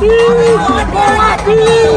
Go, Go, Go, Go,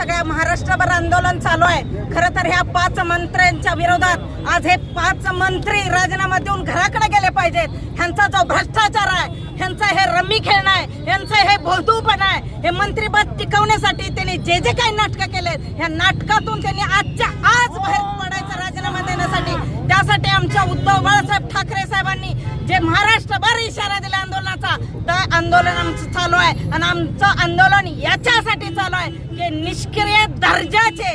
सगळ्या महाराष्ट्रभर आंदोलन चालू आहे. खरं तर ह्या पाच मंत्र्यांच्या विरोधात आज हे पाच मंत्री राजीनामा देऊन घराकडे गेले पाहिजेत. ह्यांचा जो भ्रष्टाचार आहे ह्यांचा हे रमी खेळणं आहे ह्यांचं हे भोलदूपण आहे हे मंत्रीपद टिकवण्यासाठी त्यांनी जे जे काही नाटकं केलेत ह्या नाटकातून त्यांनी आजच्या आज बाहेर पडायचा राजीनामा देण्यासाठी. त्यासाठी आमच्या उद्धव बाळासाहेब ठाकरे साहेबांनी जे महाराष्ट्रभर इशारा दिला आंदोलन आंदोलनाचा तर आंदोलन आमचं चालू आहे. आणि आमचं आंदोलन याच्यासाठी चालू आहे की निष्क्रिय दर्जाचे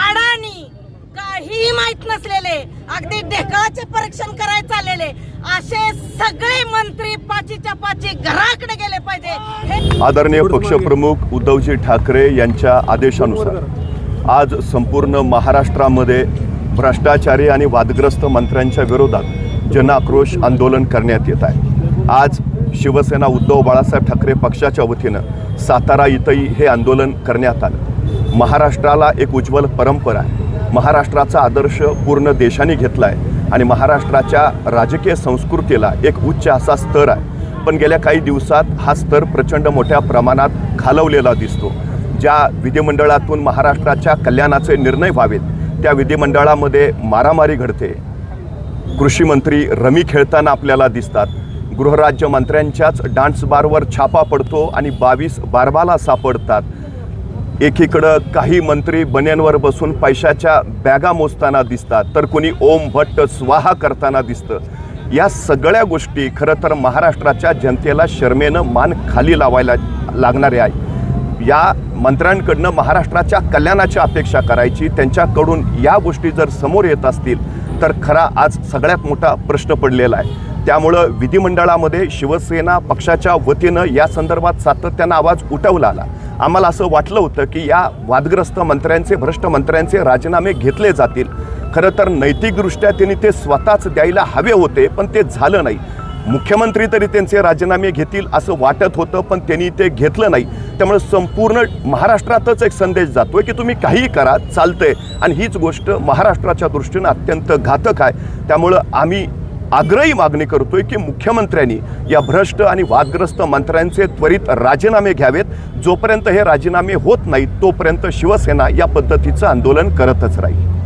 अडाणी काही माहीत नसलेले अगदी ढेकळाचे परीक्षण करायला चाललेले असे सगळे मंत्री पाचीच्या पाची घराकडे गेले पाहिजे. हे आदरणीय पक्षप्रमुख उद्धवजी ठाकरे यांच्या आदेशानुसार आज संपूर्ण महाराष्ट्रामध्ये भ्रष्टाचारी आणि वादग्रस्त मंत्र्यांच्या विरोधात जनआक्रोश आंदोलन करण्यात येत आहे. आज शिवसेना उद्धव बाळासाहेब ठाकरे पक्षाच्या वतीनं सातारा इथंही हे आंदोलन करण्यात आलं. महाराष्ट्राला एक उज्ज्वल परंपरा आहे. महाराष्ट्राचा आदर्श पूर्ण देशाने घेतला आहे आणि महाराष्ट्राच्या राजकीय संस्कृतीला एक उच्च असा स्तर आहे. पण गेल्या काही दिवसात हा स्तर प्रचंड मोठ्या प्रमाणात खालवलेला दिसतो. ज्या विधिमंडळातून महाराष्ट्राच्या कल्याणाचे निर्णय व्हावेत त्या विधिमंडळामध्ये मारामारी घडते. कृषी मंत्री रमी खेळताना आपल्याला दिसतात गृहराज्यमंत्र्यांच्याच डान्स बारवर छापा पडतो आणि बावीस बारबाला सापडतात. एकीकडं काही मंत्री बन्यांवर बसून पैशाच्या बॅगा मोजताना दिसतात तर कोणी ओम भट्ट स्वाहा करताना दिसतं. या सगळ्या गोष्टी खरं तर महाराष्ट्राच्या जनतेला शर्मेनं मान खाली लावायला लागणारे आहे या मंत्र्यांकडनं महाराष्ट्राच्या कल्याणाची अपेक्षा करायची त्यांच्याकडून या गोष्टी जर समोर येत असतील तर खरा आज सगळ्यात मोठा प्रश्न पडलेला आहे. त्यामुळं विधिमंडळामध्ये शिवसेना पक्षाच्या वतीनं या संदर्भात सातत्यानं आवाज उठवला आला. आम्हाला असं वाटलं होतं की या वादग्रस्त मंत्र्यांचे भ्रष्ट मंत्र्यांचे राजीनामे घेतले जातील. खरं तर नैतिकदृष्ट्या त्यांनी ते स्वतःच द्यायला हवे होते पण ते झालं नाही. मुख्यमंत्री तरी त्यांचे राजीनामे घेतील असं वाटत होतं पण त्यांनी ते घेतलं नाही. त्यामुळे संपूर्ण महाराष्ट्रातच एक संदेश जातोय की तुम्ही काहीही करा चालतंय. आणि हीच गोष्ट महाराष्ट्राच्या दृष्टीनं अत्यंत घातक आहे. त्यामुळं आम्ही आग्रही मागणी करतोय की मुख्यमंत्र्यांनी या भ्रष्ट आणि वादग्रस्त मंत्र्यांचे त्वरित राजीनामे घ्यावेत. जोपर्यंत हे राजीनामे होत नाहीत तोपर्यंत शिवसेना या पद्धतीचं आंदोलन करतच राहील.